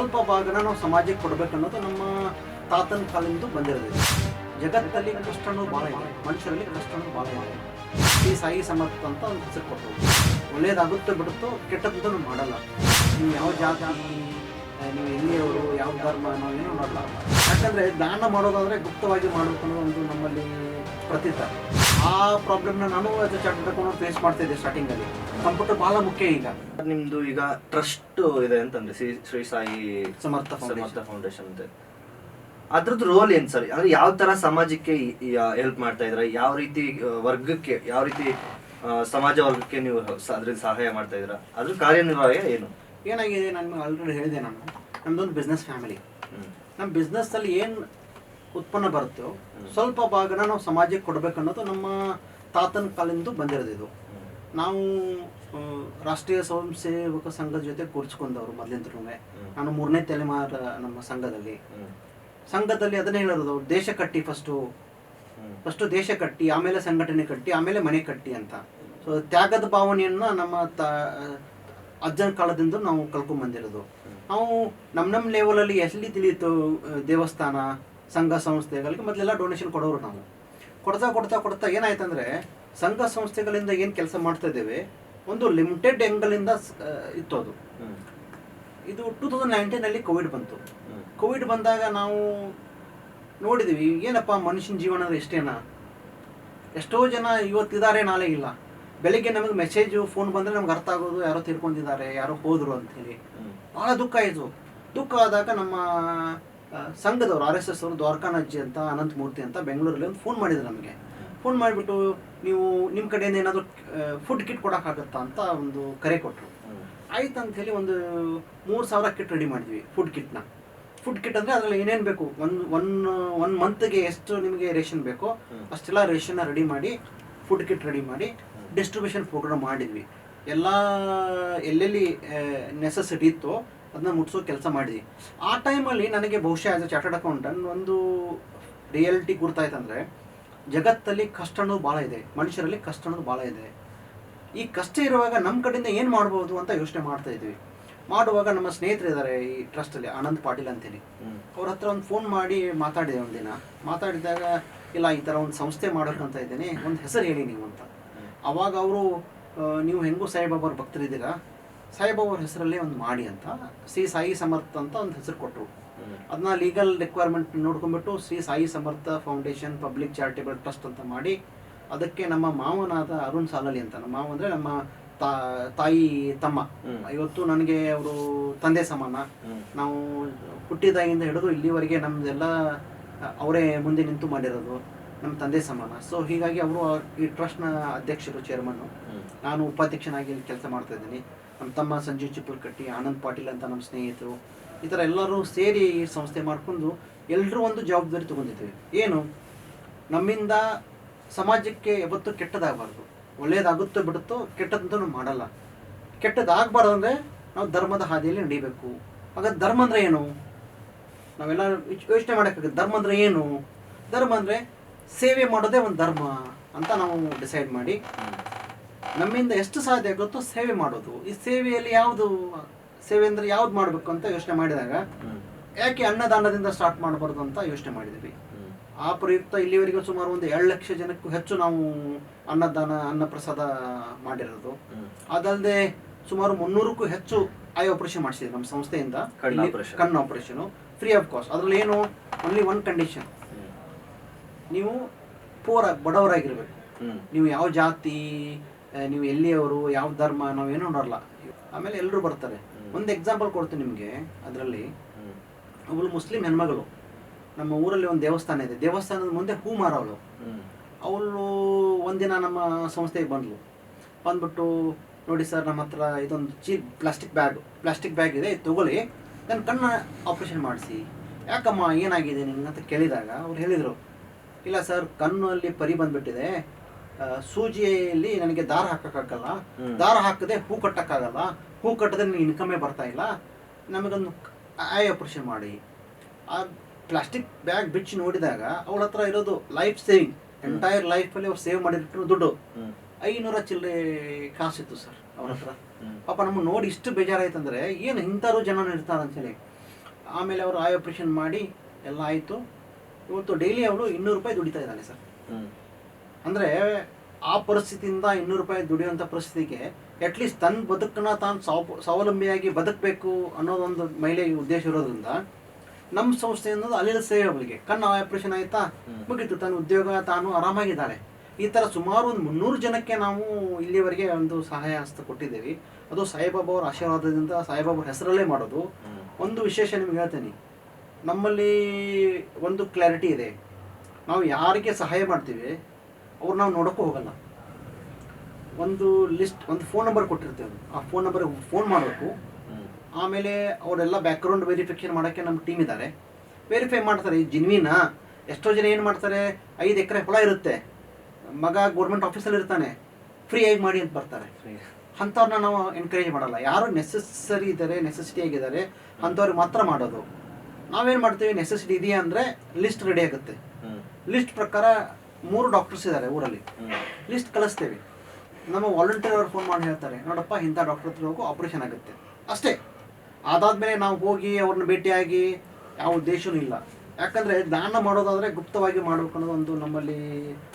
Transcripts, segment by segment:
ಸ್ವಲ್ಪ ಭಾಗನ ನಾವು ಸಮಾಜಕ್ಕೆ ಕೊಡ್ಬೇಕು ಅನ್ನೋದು ನಮ್ಮ ತಾತನ ಕಾಲದಿಂದ ಬಂದಿರೋದು. ಜಗತ್ತಲ್ಲಿ ಕಷ್ಟ ಅನ್ನೋದು ಭಾಳ ಇದೆ. ಮನುಷ್ಯರಲ್ಲಿ ಕಷ್ಟ ಅನ್ನೋದು ಭಾಳ ಇದೆ. ಈ ಸಾಯಿ ಸಮರ್ಥ ಅಂತ ಒಂದು ಹೆಸರು ಕೊಟ್ಟರು. ಒಳ್ಳೇದಾಗುತ್ತೆ ಬಿಡುತ್ತೋ ಕೆಟ್ಟದ್ದು ಮಾಡಲ್ಲ. ನೀವು ಯಾವ ಜಾತಿ, ನೀವು ಎಲ್ಲಿಯವರು, ಯಾವ ಧರ್ಮ, ನಾವು ಏನೂ ಮಾಡಲ್ಲ ಯಾಕಂದ್ರೆ ದಾನ ಮಾಡೋದಾದ್ರೆ ಗುಪ್ತವಾಗಿ ಮಾಡಬೇಕು ಅನ್ನೋ ಒಂದು ನಮ್ಮಲ್ಲಿ ಪ್ರತೀತ. ಆ ಪ್ರಾಬ್ಲಮ್ನ ನಾನು ಅದು ಚಾರ್ಟೆಡ್ ಫೇಸ್ ಮಾಡ್ತಾ ಇದ್ದೆ ಸ್ಟಾರ್ಟಿಂಗಲ್ಲಿ ಕಂಪ್ಯೂಟರ್ ಬಹಳ ಮುಖ್ಯ ಈಗ. ನಿಮ್ದು ಈಗ ಟ್ರಸ್ಟ್ ಇದೆ ಅಂತಂದ್ರೆ ಶ್ರೀ ಶ್ರೀ ಸಾಯಿ ಸಮರ್ಥ ಸಮರ್ಥ ಫೌಂಡೇಶನ್ ಅಂತ. ಅದ್ರದ್ದು ರೋಲ್ ಏನ್ ಸರ್ ಅಂದ್ರೆ ಯಾವ ತರ ಸಮಾಜಕ್ಕೆ ಹೆಲ್ಪ್ ಮಾಡ್ತಾ ಇದ್ರ? ಯಾವ ರೀತಿ ವರ್ಗಕ್ಕೆ ಯಾವ ರೀತಿ ಸಮಾಜ ವರ್ಗಕ್ಕೆ ನೀವು ಅದ್ರಿಂದ ಸಹಾಯ ಮಾಡ್ತಾ ಇದ್ರ? ಅದ್ರ ಕಾರ್ಯನಿರ್ವಹಣೆ ಏನು? ಏನಾಗಿದೆ ನಾನು ಆಲ್ರೆಡಿ ಹೇಳಿದೆ ನಾನು. ನಮ್ದೊಂದು ಬಿಸ್ನೆಸ್ ಫ್ಯಾಮಿಲಿ ನಮ್ಮ ನಮ್ಮ ಬಿಸ್ನೆಸ್ಸಲ್ಲಿ ಏನು ಉತ್ಪನ್ನ ಬರುತ್ತೋ. ಸ್ವಲ್ಪ ಭಾಗನ ನಾವು ಸಮಾಜಕ್ಕೆ ಕೊಡ್ಬೇಕು ಅನ್ನೋದು ನಮ್ಮ ತಾತನ ಕಾಲಿಂದ ಬಂದಿರೋದು ಇದು. ನಾವು ರಾಷ್ಟ್ರೀಯ ಸ್ವಯಂ ಸೇವಕ ಸಂಘದ ಜೊತೆ ಕೂರ್ಸ್ಕೊಂಡವ್ರು ಮೊದಲಿಂದ್ರೂ ನಾನು ಮೂರನೇ ತಲೆಮಾರ ನಮ್ಮ ಸಂಘದಲ್ಲಿ. ಸಂಘದಲ್ಲಿ ಅದನ್ನೇ ಹೇಳೋದು ದೇಶ ಕಟ್ಟಿ ಫಸ್ಟು. ಫಸ್ಟು ದೇಶ ಕಟ್ಟಿ ಆಮೇಲೆ ಸಂಘಟನೆ ಕಟ್ಟಿ ಆಮೇಲೆ ಮನೆ ಕಟ್ಟಿ ಅಂತ. ಸೊ ತ್ಯಾಗದ ಭಾವನೆಯನ್ನ ನಮ್ಮ ತ ಅಜ್ಜನ ಕಾಲದಿಂದ ನಾವು ಕಲ್ಕೊಂಡ್ ಬಂದಿರೋದು ನಾವು ನಮ್ಮ ನಮ್ಮ ಲೆವೆಲಲ್ಲಿ ಎಲ್ಲಿ ತಿಳಿಯಿತು ದೇವಸ್ಥಾನ? ಸಂಘ ಸಂಸ್ಥೆಗಳಿಗೆ ಮೊದಲೆಲ್ಲ ಡೊನೇಷನ್ ಕೊಡೋರು ನಾವು. ಕೊಡ್ತಾ ಕೊಡ್ತಾ ಕೊಡ್ತಾ ಏನಾಯ್ತಂದ್ರೆ ಸಂಘ ಸಂಸ್ಥೆಗಳಿಂದ ಏನು ಕೆಲಸ ಮಾಡ್ತಾ ಇದ್ದೇವೆ ಒಂದು ಲಿಮಿಟೆಡ್ ಎಂಗಲಿಂದ ಇತ್ತು ಅದು ಇದು ಟೂ ತೌಸಂಡ್ ನೈನ್ಟೀನಲ್ಲಿ ಕೋವಿಡ್ ಬಂತು. ಕೋವಿಡ್ ಬಂದಾಗ ನಾವು ನೋಡಿದ್ವಿ ಏನಪ್ಪ ಮನುಷ್ಯನ ಜೀವನ ಅಂದ್ರೆ ಎಷ್ಟೇನಾ? ಎಷ್ಟೋ ಜನ ಇವತ್ತಿದ್ದಾರೆ ನಾಳೆ ಇಲ್ಲ. ಬೆಳಿಗ್ಗೆ ನಮಗೆ ಮೆಸೇಜು ಫೋನ್ ಬಂದರೆ ನಮ್ಗೆ ಅರ್ಥ ಆಗೋದು ಯಾರೋ ತಿರ್ಕೊಂಡಿದ್ದಾರೆ ಯಾರೋ ಹೋದ್ರು ಅಂತೇಳಿ. ಭಾಳ ದುಃಖ ಆಯಿತು ದುಃಖ ಆದಾಗ ನಮ್ಮ ಸಂಘದವರು ಆರ್ ಎಸ್ ಎಸ್ ಅವರು ದ್ವಾರಕಾನಜ್ಜಿ ಅಂತ ಅನಂತ ಮೂರ್ತಿ ಅಂತ ಬೆಂಗಳೂರಲ್ಲಿ ಒಂದು ಫೋನ್ ಮಾಡಿದ್ರು ನಮಗೆ. ಫೋನ್ ಮಾಡಿಬಿಟ್ಟು ನೀವು ನಿಮ್ಮ ಕಡೆಯಿಂದ ಏನಾದರೂ ಫುಡ್ ಕಿಟ್ ಕೊಡೋಕ್ಕಾಗತ್ತಾ ಅಂತ ಒಂದು ಕರೆ ಕೊಟ್ಟರು. ಆಯ್ತು ಅಂತ ಹೇಳಿ ಒಂದು ಮೂರು ಸಾವಿರ ಕಿಟ್ ರೆಡಿ ಮಾಡಿದ್ವಿ ಫುಡ್ ಕಿಟ್ನ ಫುಡ್ ಕಿಟ್ ಅಂದರೆ ಅದರಲ್ಲಿ ಏನೇನು ಬೇಕು? ಒನ್ ಒನ್ ಒನ್ ಮಂತ್ಗೆ ಎಷ್ಟು ನಿಮಗೆ ರೇಷನ್ ಬೇಕೋ. ಅಷ್ಟೆಲ್ಲ ರೇಷನ್ನ ರೆಡಿ ಮಾಡಿ ಫುಡ್ ಕಿಟ್ ರೆಡಿ ಮಾಡಿ ಡಿಸ್ಟ್ರಿಬ್ಯೂಷನ್ ಪ್ರೋಗ್ರಾಮ್ ಮಾಡಿದ್ವಿ. ಎಲ್ಲ ಎಲ್ಲೆಲ್ಲಿ ನೆಸೆಸಿಟಿ ಇತ್ತೋ ಅದನ್ನ ಮುಟ್ಸೋ ಕೆಲಸ ಮಾಡಿದ್ವಿ. ಆ ಟೈಮಲ್ಲಿ ನನಗೆ ಬಹುಶಃ ಆಸ್ ಅ ಚಾರ್ಟರ್ಡ್ ಅಕೌಂಟೆಂಟ್ ಒಂದು ರಿಯಾಲಿಟಿ ಗುರ್ತಾಯ್ತಂದ್ರೆ ಜಗತ್ತಲ್ಲಿ ಕಷ್ಟ ಅನ್ನೋದು ಭಾಳ ಇದೆ ಮನುಷ್ಯರಲ್ಲಿ ಕಷ್ಟ ಅನ್ನೋದು ಭಾಳ ಇದೆ. ಈ ಕಷ್ಟ ಇರುವಾಗ ನಮ್ಮ ಕಡೆಯಿಂದ ಏನು ಮಾಡ್ಬೋದು ಅಂತ ಯೋಚನೆ ಮಾಡ್ತಾ ಇದ್ವಿ. ಮಾಡುವಾಗ ನಮ್ಮ ಸ್ನೇಹಿತರಿದ್ದಾರೆ ಈ ಟ್ರಸ್ಟಲ್ಲಿ ಆನಂದ್ ಪಾಟೀಲ್ ಅಂತೇಳಿ. ಅವ್ರ ಹತ್ರ ಒಂದು ಫೋನ್ ಮಾಡಿ ಮಾತಾಡಿದೆ ಒಂದಿನ ಮಾತಾಡಿದಾಗ ಇಲ್ಲ ಈ ಥರ ಒಂದು ಸಂಸ್ಥೆ ಮಾಡೋಕ್ಕಂತ ಇದ್ದೀನಿ ಒಂದು ಹೆಸರು ಹೇಳಿ ನೀವು ಅಂತ. ಅವಾಗ ಅವರು ನೀವು ಹೆಂಗೂ ಸಾಯಿಬಾಬಾರ ಭಕ್ತರಿದ್ದೀರಾ? ಸಾಯಿಬಾಬಾರ ಹೆಸರಲ್ಲೇ ಒಂದು ಮಾಡಿ ಅಂತ ಶ್ರೀ ಸಾಯಿ ಸಮರ್ಥ ಅಂತ ಒಂದು ಹೆಸರು ಕೊಟ್ಟರು. ಅದನ್ನ legal requirement ನೋಡ್ಕೊಂಡ್ಬಿಟ್ಟು Shri Sai Samarth foundation public charitable trust ಅಂತ ಮಾಡಿ ಅದಕ್ಕೆ ನಮ್ಮ ಮಾವನಾದ ಅರುಣ್ ಸಾಲಲಿ ಅಂತ ನಮ್ಮ ಮಾವ ಅಂದರೆ ನಮ್ಮ ತಾಯಿ ತಮ್ಮ. ಇವತ್ತು ನನಗೆ ಅವರು ತಂದೆ ಸಮಾನ. ನಾವು ಹುಟ್ಟಿದಾಗಿಂದ ಹಿಡಿದು ಇಲ್ಲಿವರೆಗೆ ನಮ್ದೆಲ್ಲ ಅವರೇ ಮುಂದೆ ನಿಂತು ಮಾಡಿರೋದು ನಮ್ಮ ತಂದೆ ಸಮಾನ. ಸೊ ಹೀಗಾಗಿ ಅವರು ಈ ಟ್ರಸ್ಟ್ನ ಅಧ್ಯಕ್ಷರು ಚೇರ್ಮನ್ನು ನಾನು ಉಪಾಧ್ಯಕ್ಷನಾಗಿ ಕೆಲಸ ಮಾಡ್ತಾ ಇದ್ದೀನಿ. ನಮ್ಮ ತಮ್ಮ ಸಂಜೀವ್ ಚಿಪ್ಪುಲ್ಕಟ್ಟಿ ಆನಂದ್ ಪಾಟೀಲ್ ಅಂತ ನಮ್ಮ ಸ್ನೇಹಿತರು, ಈ ಥರ ಎಲ್ಲರೂ ಸೇರಿ ಸಂಸ್ಥೆ ಮಾಡಿಕೊಂಡು ಎಲ್ಲರೂ ಒಂದು ಜವಾಬ್ದಾರಿ ತಗೊಂಡಿದ್ದೀವಿ. ಏನು? ನಮ್ಮಿಂದ ಸಮಾಜಕ್ಕೆ ಯಾವತ್ತೂ ಕೆಟ್ಟದಾಗಬಾರ್ದು. ಒಳ್ಳೆಯದಾಗುತ್ತೋ ಬಿಡುತ್ತೋ ಕೆಟ್ಟದಂತೂ ನಾವು ಮಾಡಲ್ಲ. ಕೆಟ್ಟದಾಗಬಾರ್ದು ಅಂದರೆ ನಾವು ಧರ್ಮದ ಹಾದಿಯಲ್ಲಿ ನಡಿಬೇಕು. ಆಗ ಧರ್ಮ ಅಂದರೆ ಏನು? ನಾವೆಲ್ಲ ಯೋಚ್- ಯೋಚನೆ ಮಾಡೋಕ್ಕಾಗುತ್ತೆ. ಧರ್ಮ ಅಂದರೆ ಏನು? ಧರ್ಮ ಅಂದರೆ ಸೇವೆ ಮಾಡೋದೇ ಒಂದು ಧರ್ಮ ಅಂತ ನಾವು ಡಿಸೈಡ್ ಮಾಡಿ. ನಮ್ಮಿಂದ ಎಷ್ಟು ಸಾಧ್ಯ ಆಗುತ್ತೋ ಸೇವೆ ಮಾಡೋದು. ಈ ಸೇವೆಯಲ್ಲಿ ಯಾವುದು ಸೇವೆ ಅಂದರೆ ಯಾವ್ದು ಮಾಡಬೇಕು ಅಂತ ಯೋಚನೆ ಮಾಡಿದಾಗ ಯಾಕೆ ಅನ್ನದಾನದಿಂದ ಸ್ಟಾರ್ಟ್ ಮಾಡಬಾರ್ದು ಅಂತ ಯೋಚನೆ ಮಾಡಿದೀವಿ ಆ ಪ್ರಯುಕ್ತ ಇಲ್ಲಿವರೆಗೂ ಸುಮಾರು ಒಂದು ಎರಡು ಲಕ್ಷ ಜನಕ್ಕೂ ಹೆಚ್ಚು ನಾವು ಅನ್ನದಾನ ಅನ್ನ ಪ್ರಸಾದ ಮಾಡಿರೋದು. ಅದಲ್ಲದೆ ಸುಮಾರು ಮುನ್ನೂರಕ್ಕೂ ಹೆಚ್ಚು ಐ ಆಪರೇಷನ್ ಮಾಡಿಸಿದ್ವಿ ನಮ್ಮ ಸಂಸ್ಥೆಯಿಂದ. ಕಣ್ಣು ಆಪರೇಷನ್ ಫ್ರೀ ಆಫ್ ಕಾಸ್ಟ್ ಅದ್ರಲ್ಲಿ ಏನು? Only one condition. ನೀವು ಪೂರ ಬಡವರಾಗಿರ್ಬೇಕು. ನೀವು ಯಾವ ಜಾತಿ ನೀವು ಎಲ್ಲಿಯವರು ಯಾವ ಧರ್ಮ ನಾವು ಏನು ನೋಡಲ್ಲ. ಆಮೇಲೆ ಎಲ್ಲರೂ ಬರ್ತಾರೆ. ಒಂದು ಎಕ್ಸಾಂಪಲ್ ಕೊಡ್ತೀನಿ ನಿಮಗೆ ಅದರಲ್ಲಿ. ಅವಳು ಮುಸ್ಲಿಂ ಹೆಣ್ಮಗಳು. ನಮ್ಮ ಊರಲ್ಲಿ ಒಂದು ದೇವಸ್ಥಾನ ಇದೆ. ದೇವಸ್ಥಾನದ ಮುಂದೆ ಹೂ ಮಾರವಳು. ಅವಳು ಒಂದಿನ ನಮ್ಮ ಸಂಸ್ಥೆಗೆ ಬಂದಳು ಬಂದ್ಬಿಟ್ಟು ನೋಡಿ ಸರ್ ನಮ್ಮ ಹತ್ರ ಇದೊಂದು ಚೀ ಪ್ಲಾಸ್ಟಿಕ್ ಬ್ಯಾಗ್ ಪ್ಲಾಸ್ಟಿಕ್ ಬ್ಯಾಗ್ ಇದೆ ಇದು ತಗೊಳ್ಳಿ. ನನ್ನ ಕಣ್ಣ ಆಪ್ರೇಷನ್ ಮಾಡಿಸಿ. ಯಾಕಮ್ಮ ಏನಾಗಿದೆ ನಿಂಗೆ ಅಂತ ಕೇಳಿದಾಗ ಅವ್ರು ಹೇಳಿದರು. ಇಲ್ಲ ಸರ್ ಕಣ್ಣಲ್ಲಿ ಪರಿ ಬಂದ್ಬಿಟ್ಟಿದೆ. ಸೂಜಿಯಲ್ಲಿ ನನಗೆ ದಾರ ಹಾಕಕ್ಕಾಗಲ್ಲ. ದಾರ ಹಾಕದೆ ಹೂ ಕಟ್ಟಕ್ಕಾಗಲ್ಲ. ಹೂ ಕಟ್ಟದೆ ನನಗೆ ಇನ್ಕಮೇ ಬರ್ತಾ ಇಲ್ಲ. ನಮಗೊಂದು ಐ ಆಪ್ರೇಷನ್ ಮಾಡಿ. ಆ ಪ್ಲಾಸ್ಟಿಕ್ ಬ್ಯಾಗ್ ಬಿಚ್ಚಿ ನೋಡಿದಾಗ ಅವಳ ಹತ್ರ ಇರೋದು ಲೈಫ್ ಸೇವಿಂಗ್ ಎಂಟೈರ್ ಲೈಫಲ್ಲಿ ಅವ್ರು ಸೇವ್ ಮಾಡಿರ್ತಿರೋ ದುಡ್ಡು. ಐನೂರ ಚಿಲ್ಲರೆ ಕಾಸಿತ್ತು ಸರ್ ಅವ್ರ ಹತ್ರ. ಪಾಪ ನಮ್ಮ ನೋಡಿ ಇಷ್ಟು ಬೇಜಾರಾಯ್ತಂದ್ರೆ ಏನು ಇಂಥವ್ರು ಜನ ಇರ್ತಾರೆ ಅಂತೇಳಿ ಆಮೇಲೆ ಅವರು ಐ ಆಪ್ರೇಷನ್ ಮಾಡಿ ಎಲ್ಲ ಆಯಿತು. ಇವತ್ತು ಡೈಲಿ ಅವಳು ಇನ್ನೂರು ರೂಪಾಯಿ ದುಡಿತಾ ಇದ್ದಾನೆ ಸರ್. ಅಂದರೆ ಆ ಪರಿಸ್ಥಿತಿಯಿಂದ ಇನ್ನೂರು ರೂಪಾಯಿ ದುಡಿಯುವಂಥ ಪರಿಸ್ಥಿತಿಗೆ ಅಟ್ಲೀಸ್ಟ್ ತನ್ನ ಬದುಕನ್ನ ತಾನು ಸ್ವಾವ ಸ್ವಾವಲಂಬಿಯಾಗಿ ಬದುಕಬೇಕು ಅನ್ನೋದೊಂದು ಮಹಿಳೆಗೆ ಉದ್ದೇಶ ಇರೋದ್ರಿಂದ ನಮ್ಮ ಸಂಸ್ಥೆ ಅನ್ನೋದು ಅಲ್ಲಿನ ಸೇವೆ ಅವರಿಗೆ ಕಣ್ಣು ಆಪರೇಷನ್ ಆಯ್ತಾ? ಮುಗಿತು ಮುಗೀತು. ತನ್ನ ಉದ್ಯೋಗ ತಾನು ಆರಾಮಾಗಿದ್ದಾಳೆ. ಈ ಥರ ಸುಮಾರು ಒಂದು ಮುನ್ನೂರು ಜನಕ್ಕೆ ನಾವು ಇಲ್ಲಿವರೆಗೆ ಒಂದು ಸಹಾಯ ಹಸ್ತ ಕೊಟ್ಟಿದ್ದೀವಿ. ಅದು ಸಾಯಿಬಾಬಾ ಅವರ ಆಶೀರ್ವಾದದಿಂದ ಸಾಯಿಬಾಬಾ ಹೆಸರಲ್ಲೇ ಮಾಡೋದು. ಒಂದು ವಿಶೇಷ ನಿಮ್ಗೆ ಹೇಳ್ತೀನಿ. ನಮ್ಮಲ್ಲಿ ಒಂದು ಕ್ಲಾರಿಟಿ ಇದೆ. ನಾವು ಯಾರಿಗೆ ಸಹಾಯ ಮಾಡ್ತೀವಿ? ಅವ್ರು ನಾವು ನೋಡೋಕ್ಕೂ ಹೋಗಲ್ಲ. ಒಂದು ಲಿಸ್ಟ್ ಒಂದು ಫೋನ್ ನಂಬರ್ ಕೊಟ್ಟಿರ್ತೇವೆ ಆ ಫೋನ್ ನಂಬರ್ಗೆ ಫೋನ್ ಮಾಡಬೇಕು. ಆಮೇಲೆ ಅವರೆಲ್ಲ ಬ್ಯಾಕ್ಗ್ರೌಂಡ್ ವೆರಿಫಿಕೇಷನ್ ಮಾಡೋಕ್ಕೆ ನಮ್ಮ ಟೀಮ್ ಇದ್ದಾರೆ ವೆರಿಫೈ ಮಾಡ್ತಾರೆ ಈ ಜಿನ್ವಿನ ಎಷ್ಟೋ ಜನ ಏನು ಮಾಡ್ತಾರೆ? ಐದು ಎಕರೆ ಹೊಲ ಇರುತ್ತೆ. ಮಗ ಗೌರ್ಮೆಂಟ್ ಆಫೀಸಲ್ಲಿ ಇರ್ತಾನೆ. ಫ್ರೀ ಆಗಿ ಮಾಡಿ ಅಂತ ಬರ್ತಾರೆ. ಅಂಥವ್ರನ್ನ ನಾವು ಎನ್ಕರೇಜ್ ಮಾಡಲ್ಲ. ಯಾರು ನೆಸೆಸರಿ ಇದ್ದಾರೆ ನೆಸೆಸಿಟಿ ಆಗಿದ್ದಾರೆ ಅಂಥವ್ರಿಗೆ ಮಾತ್ರ ಮಾಡೋದು. ನಾವೇನು ಮಾಡ್ತೀವಿ? ನೆಸೆಸಿಟಿ ಇದೆಯಾ ಅಂದರೆ ಲಿಸ್ಟ್ ರೆಡಿ ಆಗುತ್ತೆ. ಲಿಸ್ಟ್ ಪ್ರಕಾರ ಮೂರು ಡಾಕ್ಟರ್ಸ್ ಇದ್ದಾರೆ ಊರಲ್ಲಿ. ಲಿಸ್ಟ್ ಕಳಿಸ್ತೇವೆ. ನಮ್ಮ ವಾಲಂಟಿಯರ್ ಅವ್ರು ಫೋನ್ ಮಾಡಿ ಹೇಳ್ತಾರೆ ನೋಡಪ್ಪ ಇಂಥ ಡಾಕ್ಟರ್ ಹತ್ರ ಹೋಗು ಆಪ್ರೇಷನ್ ಆಗುತ್ತೆ. ಅಷ್ಟೇ. ಅದಾದಮೇಲೆ ನಾವು ಹೋಗಿ ಅವ್ರನ್ನ ಭೇಟಿಯಾಗಿ ಯಾವ ಉದ್ದೇಶವೂ ಇಲ್ಲ. ಯಾಕಂದ್ರೆ ದಾನ ಮಾಡೋದಾದ್ರೆ ಗುಪ್ತವಾಗಿ ಮಾಡಬೇಕು ಅನ್ನೋದು ಒಂದು ನಮ್ಮಲ್ಲಿ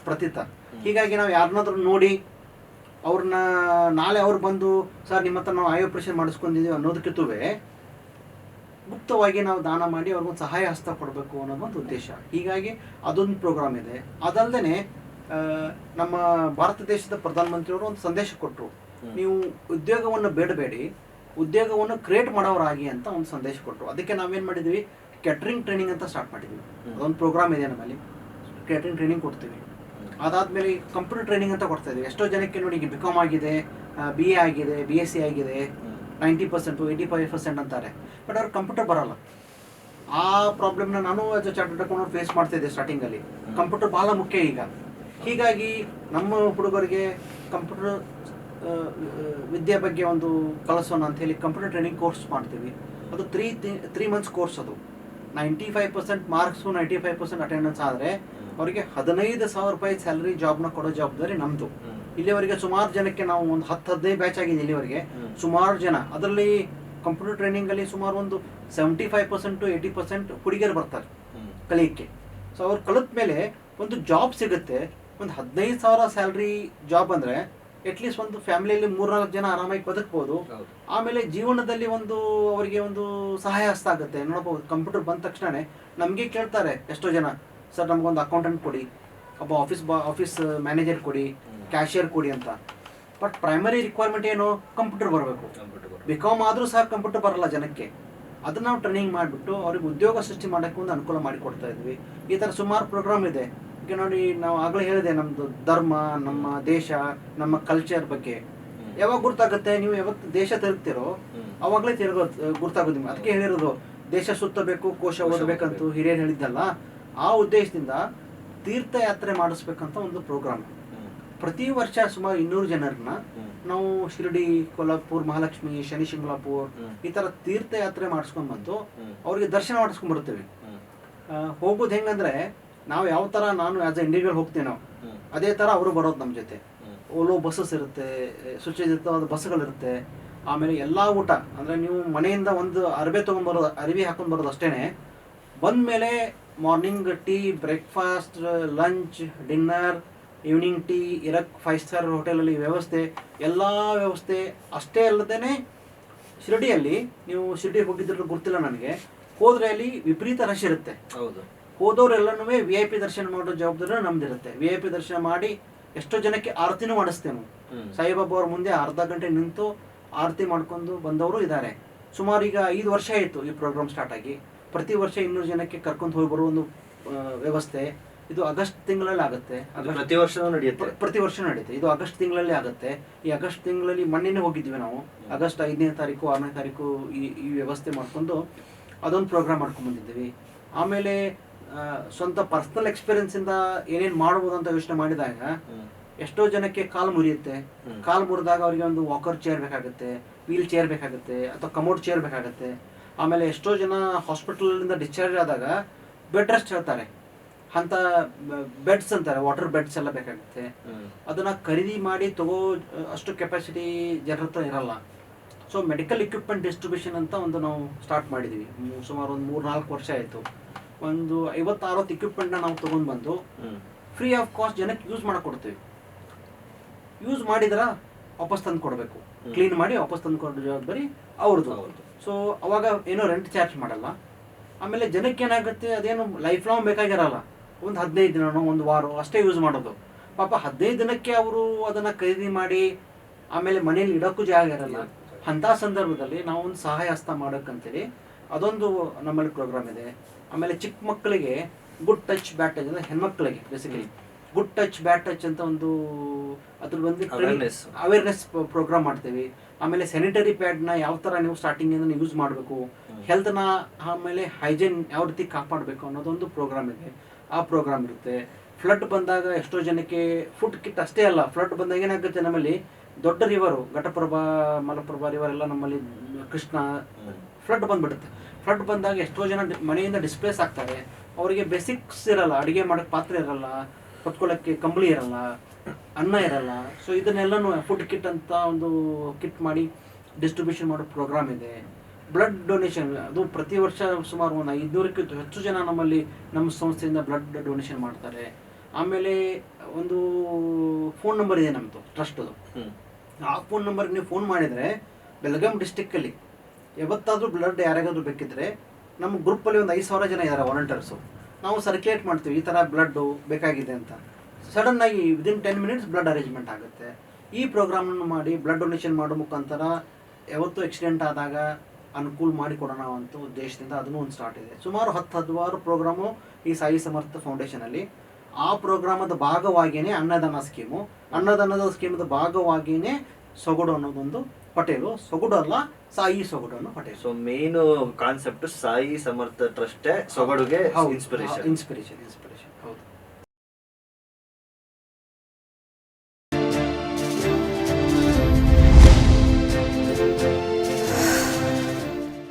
ಪ್ರತೀತ. ಹೀಗಾಗಿ ನಾವು ಯಾರನ್ನಾದ್ರೂ ನೋಡಿ ಅವ್ರನ್ನ ನಾಳೆ ಅವ್ರು ಬಂದು ಸರ್ ನಿಮ್ಮ ಹತ್ರ ನಾವು ಐ ಆಪ್ರೇಷನ್ ಮಾಡಿಸ್ಕೊಂಡಿದ್ದೀವಿ ಅನ್ನೋದಕ್ಕಿಂತವೇ ಗುಪ್ತವಾಗಿ ನಾವು ದಾನ ಮಾಡಿ ಅವ್ರಿಗೊಂದು ಸಹಾಯ ಹಸ್ತ ಕೊಡಬೇಕು ಅನ್ನೋದು ಒಂದು ಉದ್ದೇಶ. ಹೀಗಾಗಿ ಅದೊಂದು ಪ್ರೋಗ್ರಾಮ್ ಇದೆ. ಅದಲ್ಲದೆ ನಮ್ಮ ಭಾರತ ದೇಶದ ಪ್ರಧಾನಮಂತ್ರಿಯವರು ಒಂದು ಸಂದೇಶ ಕೊಟ್ಟರು ನೀವು ಉದ್ಯೋಗವನ್ನು ಬೇಡಬೇಡಿ ಉದ್ಯೋಗವನ್ನು ಕ್ರಿಯೇಟ್ ಮಾಡೋರಾಗಿ ಅಂತ ಒಂದು ಸಂದೇಶ ಕೊಟ್ಟರು ಅದಕ್ಕೆ ನಾವೇನು ಮಾಡಿದ್ವಿ? ಕ್ಯಾಟ್ರಿಂಗ್ ಟ್ರೈನಿಂಗ್ ಅಂತ ಸ್ಟಾರ್ಟ್ ಮಾಡಿದ್ವಿ. ಅದೊಂದು ಪ್ರೋಗ್ರಾಮ್ ಇದೆ ನಮ್ಮಲ್ಲಿ. ಕ್ಯಾಟ್ರಿಂಗ್ ಟ್ರೈನಿಂಗ್ ಕೊಡ್ತೀವಿ. ಅದಾದಮೇಲೆ ಕಂಪ್ಯೂಟರ್ ಟ್ರೈನಿಂಗ್ ಅಂತ ಕೊಡ್ತಾ ಇದ್ದೀವಿ ಎಷ್ಟೋ ಜನಕ್ಕೆ ನೋಡಿ ಈಗ ಬಿ ಕಾಮ್ ಆಗಿದೆ ಬಿ ಎ ಆಗಿದೆ ಬಿ ಎಸ್ ಸಿ ಆಗಿದೆ. Ninety percent eighty five percent ಅಂತಾರೆ. ಬಟ್ ಅವ್ರಿಗೆ ಕಂಪ್ಯೂಟರ್ ಬರಲ್ಲ. ಆ ಪ್ರಾಬ್ಲಮ್ನ ನಾನು as uh chartered account face ಮಾಡ್ತಾ ಇದ್ದೆ ಸ್ಟಾರ್ಟಿಂಗಲ್ಲಿ ಕಂಪ್ಯೂಟರ್ ಭಾಳ ಮುಖ್ಯ ಈಗ. ಹೀಗಾಗಿ ನಮ್ಮ ಹುಡುಗರಿಗೆ ಕಂಪ್ಯೂಟರ್ ವಿದ್ಯೆ ಬಗ್ಗೆ ಒಂದು ಕಲಿಸೋಣ ಅಂತ ಹೇಳಿ ಕಂಪ್ಯೂಟರ್ ಟ್ರೈನಿಂಗ್ ಕೋರ್ಸ್ ಮಾಡ್ತೀವಿ. ಅದು ತ್ರೀ ತ್ರೀ ಮಂತ್ಸ್ ಕೋರ್ಸ್ ಅದು. Ninety five percent marks ninety five percent attendance ಆದರೆ ಅವರಿಗೆ ಹದಿನೈದು ಸಾವಿರ ರೂಪಾಯಿ ಸ್ಯಾಲರಿ ಜಾಬ್ನ ಕೊಡೋ ಜವಾಬ್ದಾರಿ ನಮ್ಮದು ಇಲ್ಲಿವರೆಗೆ ಸುಮಾರು ಜನಕ್ಕೆ ನಾವು ಒಂದು ಹತ್ತು ಹದಿನೈದು ಬ್ಯಾಚ್ ಆಗಿದೆ ಇಲ್ಲಿವರೆಗೆ. ಸುಮಾರು ಜನ. ಅದರಲ್ಲಿ ಕಂಪ್ಯೂಟರ್ ಟ್ರೈನಿಂಗ್ ಅಲ್ಲಿ ಸುಮಾರು ಒಂದು seventy five percent to eighty percent ಹುಡುಗಿಯರು ಬರ್ತಾರೆ ಕಲಿಯಕ್ಕೆ. ಸೊ ಅವ್ರು ಕಲಿತ ಮೇಲೆ ಒಂದು ಜಾಬ್ ಸಿಗುತ್ತೆ. ಒಂದು ಹದಿನೈದು ಸಾವಿರ ಸ್ಯಾಲ್ರಿ ಜಾಬ್ ಅಂದ್ರೆ ಅಟ್ಲೀಸ್ಟ್ ಒಂದು ಫ್ಯಾಮಿಲಿಯಲ್ಲಿ ಮೂರ್ನಾಲ್ಕು ಜನ ಆರಾಮಾಗಿ ಬದುಕ್ಬೋದು. ಆಮೇಲೆ ಜೀವನದಲ್ಲಿ ಒಂದು ಅವರಿಗೆ ಒಂದು ಸಹಾಯ ಹಸ್ತ ಆಗುತ್ತೆ. ನೋಡಬಹುದು ಕಂಪ್ಯೂಟರ್ ಬಂದ ತಕ್ಷಣ ನಮಗೆ ಕೇಳ್ತಾರೆ ಎಷ್ಟೋ ಜನ ಸರ್ ನಮಗೊಂದು ಅಕೌಂಟೆಂಟ್ ಕೊಡಿ. ಒಬ್ಬ ಆಫೀಸ್ ಬಾ ಆಫೀಸ್ ಮ್ಯಾನೇಜರ್ ಕೊಡಿ ಕ್ಯಾಶಿಯರ್ ಕೊಡಿ ಅಂತ. ಬಟ್ ಪ್ರೈಮರಿ ರಿಕ್ವೈರ್ಮೆಂಟ್ ಏನು? ಕಂಪ್ಯೂಟರ್ ಬರಬೇಕು. ಕಂಪ್ಯೂಟರ್ ಬರೋದು. ಬಿ ಕಾಮ್ ಆದರೂ ಸಹ ಕಂಪ್ಯೂಟರ್ ಬರಲ್ಲ ಜನಕ್ಕೆ. ಅದನ್ನ ನಾವು ಟ್ರೈನಿಂಗ್ ಮಾಡಿಬಿಟ್ಟು ಅವ್ರಿಗೆ ಉದ್ಯೋಗ ಸೃಷ್ಟಿ ಮಾಡೋಕ್ಕೆ ಒಂದು ಅನುಕೂಲ ಮಾಡಿಕೊಡ್ತಾ ಇದ್ವಿ. ಈ ಥರ ಸುಮಾರು ಪ್ರೋಗ್ರಾಮ್ ಇದೆ. ಈಗ ನೋಡಿ ನಾವು ಆಗಲೇ ಹೇಳಿದೆ ನಮ್ಮದು ಧರ್ಮ ನಮ್ಮ ದೇಶ ನಮ್ಮ ಕಲ್ಚರ್ ಬಗ್ಗೆ. ಯಾವಾಗ ಗುರ್ತಾಗುತ್ತೆ? ನೀವು ಯಾವತ್ತು ದೇಶ ತಿರುಗ್ತಿರೋ ಅವಾಗಲೇ ತಿರುಗ ಗುರ್ತಾಗೋದು ನಿಮ್ಗೆ. ಅದಕ್ಕೆ ಹೇಳಿರೋದು ದೇಶ ಸುತ್ತಬೇಕು ಕೋಶ ಓದಬೇಕಂತೂ ಓದಬೇಕಂತ ಓದಬೇಕು. ಹಿರಿಯರು ಹೇಳಿದ್ದಲ್ಲ ಆ ಉದ್ದೇಶದಿಂದ ತೀರ್ಥಯಾತ್ರೆ ಮಾಡಿಸ್ಬೇಕಂತ ಒಂದು ಪ್ರೋಗ್ರಾಮ್ ಪ್ರತಿ ವರ್ಷ ಸುಮಾರು ಇನ್ನೂರು ಜನರನ್ನ ನಾವು ಶಿರಡಿ ಕೊಲ್ಲಾಪುರ್ ಮಹಾಲಕ್ಷ್ಮಿ ಶನಿ ಶಿಂಗ್ಲಾಪುರ್. ಈ ತರ ತೀರ್ಥಯಾತ್ರೆ ಮಾಡಿಸ್ಕೊಂಡ್ ಬಂದು. ಅವ್ರಿಗೆ ದರ್ಶನ ಮಾಡಿಸ್ಕೊಂಡ್ ಬರ್ತೇವೆ. ಹೋಗೋದು ಹೆಂಗಂದ್ರೆ ನಾವು ಯಾವ ತರ ನಾನು ಆಸ್ ಎ ಇಂಡಿವಿಜುವಲ್ ಹೋಗ್ತೇವೆ ನಾವು. ಅದೇ ತರ ಅವರು ಬರೋದು ನಮ್ಮ ಜೊತೆ. ಓಲೋ ಬಸ್ಸಸ್ ಇರುತ್ತೆ ಸುಚಿತವಾದ ಬಸ್ಗಳಿರುತ್ತೆ ಆಮೇಲೆ ಎಲ್ಲ ಊಟ ಅಂದ್ರೆ ನೀವು ಮನೆಯಿಂದ ಒಂದು ಅರಬೆ ಬರೋದು ಅರಿವಿ ಹಾಕೊಂಡು ಬರೋದು ಅಷ್ಟೇನೆ. ಬಂದಮೇಲೆ morning tea breakfast lunch dinner evening tea ಇರಕ್ five star ಹೋಟೆಲಲ್ಲಿ ವ್ಯವಸ್ಥೆ ಎಲ್ಲ ವ್ಯವಸ್ಥೆ ಅಷ್ಟೇ ಅಲ್ಲದೇ ಶಿರಡಿಯಲ್ಲಿ ನೀವು ಶಿರಡಿ ಹೋಗಿದ್ರು ಗೊತ್ತಿಲ್ಲ ನನಗೆ ಹೋದ್ರೆ ಅಲ್ಲಿ ವಿಪರೀತ ರಶ್ ಇರುತ್ತೆ. ಹೌದು. ಹೋದವರೆಲ್ಲನೂ ವಿ ಐ ಪಿ ದರ್ಶನ ಮಾಡೋ ಜವಾಬ್ದಾರಿ ನಮ್ದಿರುತ್ತೆ. ವಿ ಐ ಪಿ ದರ್ಶನ ಮಾಡಿ ಎಷ್ಟೋ ಜನಕ್ಕೆ ಆರತಿನೂ ಮಾಡಿಸ್ತೇವೆ ಸಾಯಿಬಾಬಾ ಅವ್ರ ಮುಂದೆ ಅರ್ಧ ಗಂಟೆ ನಿಂತು ಆರತಿ ಮಾಡ್ಕೊಂಡು ಬಂದವರು ಇದ್ದಾರೆ. ಸುಮಾರು ಈಗ ಐದು ವರ್ಷ ಆಯಿತು ಈ ಪ್ರೋಗ್ರಾಮ್ ಸ್ಟಾರ್ಟ್ ಆಗಿ. ಪ್ರತಿ ವರ್ಷ ಇನ್ನೂರು ಜನಕ್ಕೆ ಕರ್ಕೊಂಡು ಹೋಗಿ ಬರುವ ಒಂದು ವ್ಯವಸ್ಥೆ ಇದು ಆಗಸ್ಟ್ ತಿಂಗಳಲ್ಲಿ ಆಗುತ್ತೆ. ಪ್ರತಿ ವರ್ಷ ನಡೆಯುತ್ತೆ? ಪ್ರತಿ ವರ್ಷ ನಡೆಯುತ್ತೆ. ಇದು ಆಗಸ್ಟ್ ತಿಂಗಳಲ್ಲಿ ಆಗುತ್ತೆ. ಈ ಆಗಸ್ಟ್ ತಿಂಗಳಲ್ಲಿ ಮಣ್ಣಿನ ಹೋಗಿದ್ವಿ ನಾವು. ಆಗಸ್ಟ್ ಐದನೇ ತಾರೀಕು ಆರನೇ ತಾರೀಕು ಈ ಈ ವ್ಯವಸ್ಥೆ ಮಾಡ್ಕೊಂಡು ಅದೊಂದು ಪ್ರೋಗ್ರಾಮ್ ಮಾಡ್ಕೊಂಡು ಬಂದಿದ್ದೀವಿ. ಆಮೇಲೆ ಸ್ವಂತ ಪರ್ಸನಲ್ ಎಕ್ಸ್ಪೀರಿಯನ್ಸಿಂದ ಏನೇನು ಮಾಡಬಹುದು ಅಂತ ಯೋಚನೆ ಮಾಡಿದಾಗ. ಎಷ್ಟೋ ಜನಕ್ಕೆ ಕಾಲು ಮುರಿಯುತ್ತೆ. ಕಾಲ್ ಕಾಲು ಮುರಿದಾಗ ಅವರಿಗೆ ಒಂದು ವಾಕರ್ ಚೇರ್ ಬೇಕಾಗುತ್ತೆ ವೀಲ್ ಚೇರ್ ಬೇಕಾಗುತ್ತೆ ಅಥವಾ ಕಮೋಡ್ ಚೇರ್ ಬೇಕಾಗುತ್ತೆ. ಆಮೇಲೆ ಎಷ್ಟೋ ಜನ ಹಾಸ್ಪಿಟಲಿಂದ ಡಿಸ್ಚಾರ್ಜ್ ಆದಾಗ ಬೆಡ್ ರೆಸ್ಟ್ ಹೇಳ್ತಾರೆ. ಅಂತ ಬೆಡ್ಸ್ ಅಂತಾರೆ ವಾಟರ್ ಬೆಡ್ಸ್ ಎಲ್ಲ ಬೇಕಾಗುತ್ತೆ. ಅದನ್ನ ಖರೀದಿ ಮಾಡಿ ತಗೋ ಅಷ್ಟು ಕೆಪಾಸಿಟಿ ಜನರ ಹತ್ರ ಇರಲ್ಲ. ಸೊ ಮೆಡಿಕಲ್ ಇಕ್ವಿಪ್ಮೆಂಟ್ ಡಿಸ್ಟ್ರಿಬ್ಯೂಷನ್ ಅಂತ ಒಂದು ನಾವು ಸ್ಟಾರ್ಟ್ ಮಾಡಿದ್ದೀವಿ ಸುಮಾರು ಒಂದು ಮೂರು ನಾಲ್ಕು ವರ್ಷ ಆಯಿತು. ಒಂದು ಐವತ್ತು ಅರವತ್ತು ಇಕ್ವಿಪ್ಮೆಂಟ್ನ ನಾವು ತೊಗೊಂಡು ಬಂದು ಫ್ರೀ ಆಫ್ ಕಾಸ್ಟ್ ಜನಕ್ಕೆ ಯೂಸ್ ಮಾಡಿಕೊಡ್ತೀವಿ. ಯೂಸ್ ಮಾಡಿದ್ರ ವಾಪಸ್ ತಂದು ಕೊಡಬೇಕು. ಕ್ಲೀನ್ ಮಾಡಿ ವಾಪಸ್ ತಂದು ಕೊಡೋ ಜವಾಬ್ದಾರಿ ಅವ್ರದ್ದು. ಹೌದು. ಸೊ ಅವಾಗ ಏನೋ ರೆಂಟ್ ಚಾರ್ಜ್ ಮಾಡಲ್ಲ. ಆಮೇಲೆ ಜನಕ್ಕೆ ಏನಾಗುತ್ತೆ? ಅದೇನು ಲೈಫ್ ಲಾಂಗ್ ಬೇಕಾಗಿರಲ್ಲ. ಒಂದು ಹದಿನೈದು ದಿನನೋ ಒಂದು ವಾರ ಅಷ್ಟೇ ಯೂಸ್ ಮಾಡೋದು. ಪಾಪ ಹದಿನೈದು ದಿನಕ್ಕೆ ಅವರು ಅದನ್ನು ಖರೀದಿ ಮಾಡಿ ಆಮೇಲೆ ಮನೇಲಿ ಇಡೋಕ್ಕೂ ಜಾಗ ಇರಲ್ಲ. ಅಂಥ ಸಂದರ್ಭದಲ್ಲಿ ನಾವು ಒಂದು ಸಹಾಯ ಹಸ್ತ ಮಾಡೋಕ್ಕಂತೇಳಿ ಅದೊಂದು ನಮ್ಮಲ್ಲಿ ಪ್ರೋಗ್ರಾಮ್ ಇದೆ. ಆಮೇಲೆ ಚಿಕ್ಕ ಮಕ್ಕಳಿಗೆ ಗುಡ್ ಟಚ್ ಬ್ಯಾಟ್ ಟಚ್ ಅಂದರೆ ಹೆಣ್ಮಕ್ಳಿಗೆ basically good touch bad touch ಅಂತ ಒಂದು ಅದ್ರ ಬಂದು. ಅವೇರ್ನೆಸ್ ಪ್ರೋಗ್ರಾಮ್ ಮಾಡ್ತೀವಿ. ಆಮೇಲೆ ಸ್ಯಾನಿಟರಿ ಪ್ಯಾಡ್ನ ಯಾವ ಥರ ನೀವು ಸ್ಟಾರ್ಟಿಂಗಿಂದ ಯೂಸ್ ಮಾಡಬೇಕು ಹೆಲ್ತ್ನ ಆಮೇಲೆ ಹೈಜೀನ್ ಯಾವ ರೀತಿ ಕಾಪಾಡಬೇಕು ಅನ್ನೋದೊಂದು ಪ್ರೋಗ್ರಾಮ್ ಇದೆ. ಆ ಪ್ರೋಗ್ರಾಮ್ ಇರುತ್ತೆ. ಫ್ಲಡ್ ಬಂದಾಗ ಎಷ್ಟೋ ಜನಕ್ಕೆ ಫುಡ್ ಕಿಟ್ ಅಷ್ಟೇ ಅಲ್ಲ ಫ್ಲಡ್ ಬಂದಾಗ ಏನಾಗುತ್ತೆ ನಮ್ಮಲ್ಲಿ ದೊಡ್ಡ ರಿವರು ಘಟಪ್ರಭಾ, ಮಲಪ್ರಭಾ ರಿವರ್ ಎಲ್ಲ ನಮ್ಮಲ್ಲಿ ಕೃಷ್ಣ ಫ್ಲಡ್ ಬಂದ್ಬಿಡುತ್ತೆ. ಫ್ಲಡ್ ಬಂದಾಗ ಎಷ್ಟೋ ಜನ ಮನೆಯಿಂದ ಡಿಸ್ಪ್ಲೇಸ್ ಆಗ್ತಾರೆ. ಅವರಿಗೆ ಬೇಸಿಕ್ಸ್ ಇರಲ್ಲ, ಅಡುಗೆ ಮಾಡೋಕ್ಕೆ ಪಾತ್ರೆ ಇರಲ್ಲ ಹೊತ್ಕೊಳ್ಳೋಕ್ಕೆ ಕಂಬಳಿ ಇರಲ್ಲ ಅನ್ನ ಇರಲ್ಲ. ಸೊ ಇದನ್ನೆಲ್ಲನೂ ಫುಡ್ ಕಿಟ್ ಅಂತ ಒಂದು ಕಿಟ್ ಮಾಡಿ ಡಿಸ್ಟ್ರಿಬ್ಯೂಷನ್ ಮಾಡೋ ಪ್ರೋಗ್ರಾಮ್ ಇದೆ. ಬ್ಲಡ್ ಡೊನೇಷನ್ ಅದು ಪ್ರತಿ ವರ್ಷ ಸುಮಾರು ಒಂದು ಐದುನೂರಕ್ಕಿಂತ ಹೆಚ್ಚು ಜನ ನಮ್ಮಲ್ಲಿ ನಮ್ಮ ಸಂಸ್ಥೆಯಿಂದ ಬ್ಲಡ್ ಡೊನೇಷನ್ ಮಾಡ್ತಾರೆ. ಆಮೇಲೆ ಒಂದು ಫೋನ್ ನಂಬರ್ ಇದೆ ನಮ್ಮದು ಟ್ರಸ್ಟದು ಆ ಫೋನ್ ನಂಬರ್ಗೆ ನೀವು ಫೋನ್ ಮಾಡಿದರೆ ಬೆಳಗಾಂ ಡಿಸ್ಟಿಕ್ಕಲ್ಲಿ ಯಾವತ್ತಾದರೂ ಬ್ಲಡ್ ಯಾರಿಗಾದ್ರೂ ಬೇಕಿದ್ರೆ ನಮ್ಮ ಗ್ರೂಪಲ್ಲಿ ಒಂದು ಐದು ಸಾವಿರ ಜನ ಇದ್ದಾರೆ ವಾಲಂಟಿಯರ್ಸು ನಾವು ಸರ್ಕ್ಯುಲೇಟ್ ಮಾಡ್ತೀವಿ, ಈ ಥರ ಬ್ಲಡ್ಡು ಬೇಕಾಗಿದೆ ಅಂತ. ಸಡನ್ನಾಗಿ within ten minutes blood arrangement ಆಗುತ್ತೆ. ಈ ಪ್ರೋಗ್ರಾಮನ್ನು ಮಾಡಿ ಬ್ಲಡ್ ಡೊನೇಷನ್ ಮಾಡೋ ಮುಖಾಂತರ ಯಾವತ್ತು ಆಕ್ಸಿಡೆಂಟ್ ಆದಾಗ ಅನುಕೂಲ ಮಾಡಿಕೊಡೋಣ ಅಂತ ಉದ್ದೇಶದಿಂದ ಅದನ್ನು ಒಂದು ಸ್ಟಾರ್ಟ್ ಇದೆ. ಸುಮಾರು ಹತ್ತು, ಹದಿವಾರು ಪ್ರೋಗ್ರಾಮು ಈ ಸಾಯಿ ಸಮರ್ಥ ಫೌಂಡೇಶನಲ್ಲಿ ಆ ಪ್ರೋಗ್ರಾಮದ ಭಾಗವಾಗಿಯೇ ಅನ್ನದಾನ ಸ್ಕೀಮು ಅನ್ನದಾನದ ಸ್ಕೀಮದ ಭಾಗವಾಗಿಯೇ ಸೊಗಡು ಅನ್ನೋದೊಂದು ಹೋಟೆಲು. ಸೊಗಡು ಅಲ್ಲ ಸಾಯಿ ಸೊಗಡು ಅನ್ನೋ hotel. So main concept Sai Samartha ಟ್ರಸ್ಟೇ ಸೊಗಡುಗೆ ಇನ್ಸ್ಪಿರೇಷನ್ ಇನ್ಸ್ಪಿರೇಷನ್ ಇನ್ಸ್ಪಿರೇಷನ್ ಹೌದು.